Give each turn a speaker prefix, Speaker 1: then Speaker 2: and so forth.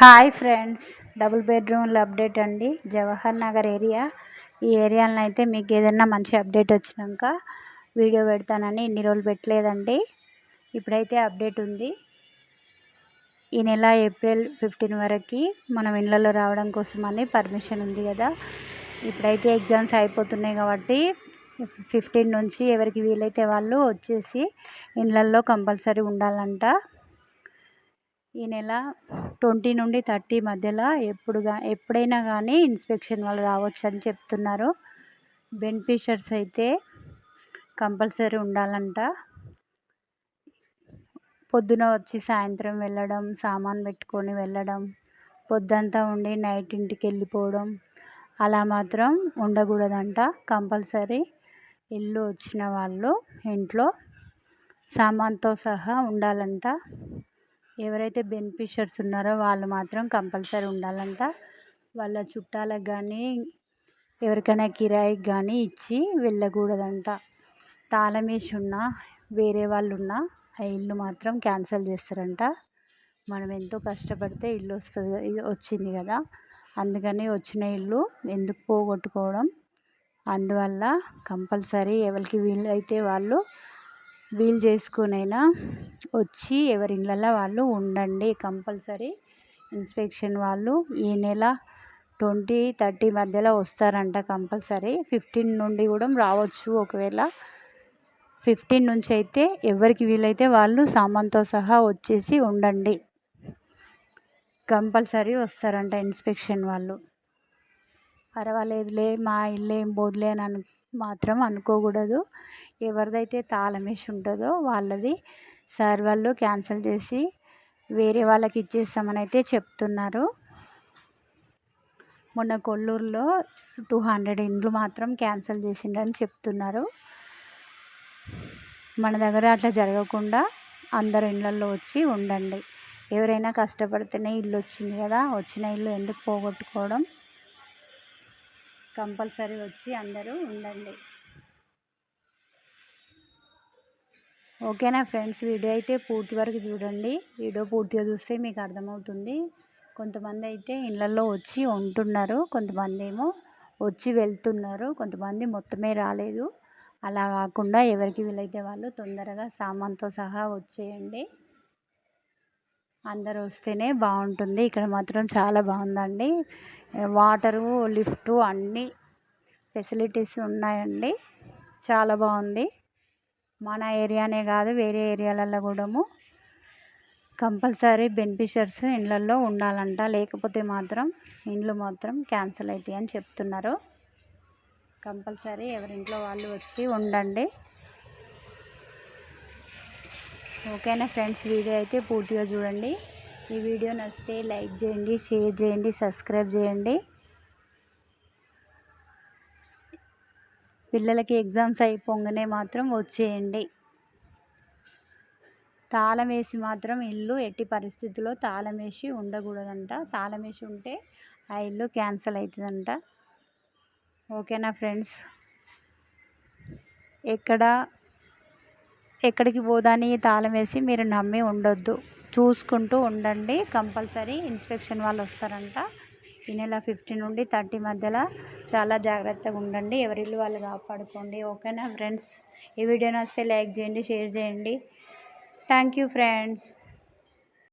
Speaker 1: hi friends double బెడ్రూమ్లో update అండి Jawahar Nagar area ఈ ఏరియాలో అయితే మీకు ఏదైనా మంచి అప్డేట్ వచ్చినాక వీడియో పెడతానని ఇన్ని రోజులు పెట్టలేదండి ఇప్పుడైతే అప్డేట్ ఉంది ఈ నెల ఏప్రిల్ ఫిఫ్టీన్ వరకు మనం ఇళ్ళలో రావడం కోసం అని పర్మిషన్ ఉంది కదా ఇప్పుడైతే ఎగ్జామ్స్ అయిపోతున్నాయి కాబట్టి ఫిఫ్టీన్ నుంచి ఎవరికి వీలైతే వాళ్ళు వచ్చేసి ఇళ్ళల్లో కంపల్సరీ ఉండాలంట ఈ నెల ట్వంటీ నుండి థర్టీ మధ్యలో ఎప్పుడుగా ఎప్పుడైనా కానీ ఇన్స్పెక్షన్ వాళ్ళు రావచ్చు అని చెప్తున్నారు బెనిఫిషర్స్ అయితే కంపల్సరీ ఉండాలంట పొద్దున వచ్చి సాయంత్రం వెళ్ళడం సామాన్ పెట్టుకొని వెళ్ళడం పొద్దంతా ఉండి నైట్ ఇంటికి వెళ్ళిపోవడం అలా మాత్రం ఉండకూడదంట కంపల్సరీ ఇల్లు వచ్చిన వాళ్ళు ఇంట్లో సామాన్తో సహా ఉండాలంట ఎవరైతే బెనిఫిషర్స్ ఉన్నారో వాళ్ళు మాత్రం కంపల్సరీ ఉండాలంట వాళ్ళ చుట్టాలకు కానీ ఎవరికైనా కిరాయికి కానీ ఇచ్చి వెళ్ళకూడదంట తాళమేసి ఉన్నా వేరే వాళ్ళు ఉన్నా ఆ ఇల్లు మాత్రం క్యాన్సిల్ చేస్తారంట మనం ఎంతో కష్టపడితే ఇల్లు వస్తుంది వచ్చింది కదా అందుకని వచ్చిన ఇల్లు ఎందుకు పోగొట్టుకోవడం అందువల్ల కంపల్సరీ ఎవరికి వీలైతే వాళ్ళు వీలు చేసుకునైనా వచ్చి ఎవరి ఇళ్ళలో వాళ్ళు ఉండండి కంపల్సరీ ఇన్స్పెక్షన్ వాళ్ళు ఈ నెల ట్వంటీ థర్టీ మధ్యలో వస్తారంట కంపల్సరీ ఫిఫ్టీన్ నుండి కూడా రావచ్చు ఒకవేళ ఫిఫ్టీన్ నుంచి అయితే ఎవరికి వీలైతే వాళ్ళు సామాన్తో సహా వచ్చేసి ఉండండి కంపల్సరీ వస్తారంట ఇన్స్పెక్షన్ వాళ్ళు పర్వాలేదులే మా ఇల్లు ఏం పోదులే అని అను మాత్రం అనుకోకూడదు ఎవరిదైతే తాళం వేసి ఉంటుందో వాళ్ళది సార్ వాళ్ళు క్యాన్సిల్ చేసి వేరే వాళ్ళకి ఇచ్చేస్తామని అయితే చెప్తున్నారు మొన్న కొల్లూరులో టూ హండ్రెడ్ ఇండ్లు మాత్రం క్యాన్సిల్ చేసిండని చెప్తున్నారు మన దగ్గర అట్లా జరగకుండా అందరు ఇళ్ళల్లో వచ్చి ఉండండి ఎవరైనా కష్టపడితేనే ఇల్లు వచ్చింది కదా వచ్చిన ఇల్లు ఎందుకు పోగొట్టుకోవడం కంపల్సరీ వచ్చి అందరూ ఉండండి ఓకేనా ఫ్రెండ్స్ వీడియో అయితే పూర్తి వరకు చూడండి వీడియో పూర్తిగా చూస్తే మీకు అర్థమవుతుంది కొంతమంది అయితే ఇళ్ళల్లో వచ్చి ఉంటున్నారు కొంతమంది ఏమో వచ్చి వెళ్తున్నారు కొంతమంది మొత్తమే రాలేదు అలా కాకుండా ఎవరికి వీలైతే వాళ్ళు తొందరగా సామాన్తో సహా వచ్చేయండి అందరు వస్తేనే బాగుంటుంది ఇక్కడ మాత్రం చాలా బాగుందండి వాటరు లిఫ్టు అన్నీ ఫెసిలిటీస్ ఉన్నాయండి చాలా బాగుంది మన ఏరియానే కాదు వేరే ఏరియాలలో కూడాము కంపల్సరీ బెనిఫిషర్స్ ఇండ్లల్లో ఉండాలంట లేకపోతే మాత్రం ఇండ్లు మాత్రం క్యాన్సిల్ అవుతాయి అని చెప్తున్నారు కంపల్సరీ ఎవరింట్లో వాళ్ళు వచ్చి ఉండండి ఓకేనా ఫ్రెండ్స్ వీడియో అయితే పూర్తిగా చూడండి ఈ వీడియో నచ్చితే లైక్ చేయండి షేర్ చేయండి సబ్స్క్రైబ్ చేయండి పిల్లలకి ఎగ్జామ్స్ అయిపోగానే మాత్రం వచ్చేయండి తాళం వేసి మాత్రం ఇల్లు ఎట్టి పరిస్థితుల్లో తాళం వేసి ఉండకూడదంట తాళం వేసి ఉంటే ఆ ఇల్లు క్యాన్సిల్ అవుతుందంట ఓకేనా ఫ్రెండ్స్ ఎక్కడ ఎక్కడికి పోదాని తాళం వేసి మీరు నమ్మి ఉండొద్దు చూసుకుంటూ ఉండండి కంపల్సరీ ఇన్స్పెక్షన్ వాళ్ళు వస్తారంట ఈ నెల ఫిఫ్టీన్ నుండి థర్టీ మధ్యలో చాలా జాగ్రత్తగా ఉండండి ఎవరి ఇల్లు వాళ్ళు కాపాడుకోండి ఓకేనా ఫ్రెండ్స్ ఈ వీడియో నచ్చితే లైక్ చేయండి షేర్ చేయండి థ్యాంక్ యూ ఫ్రెండ్స్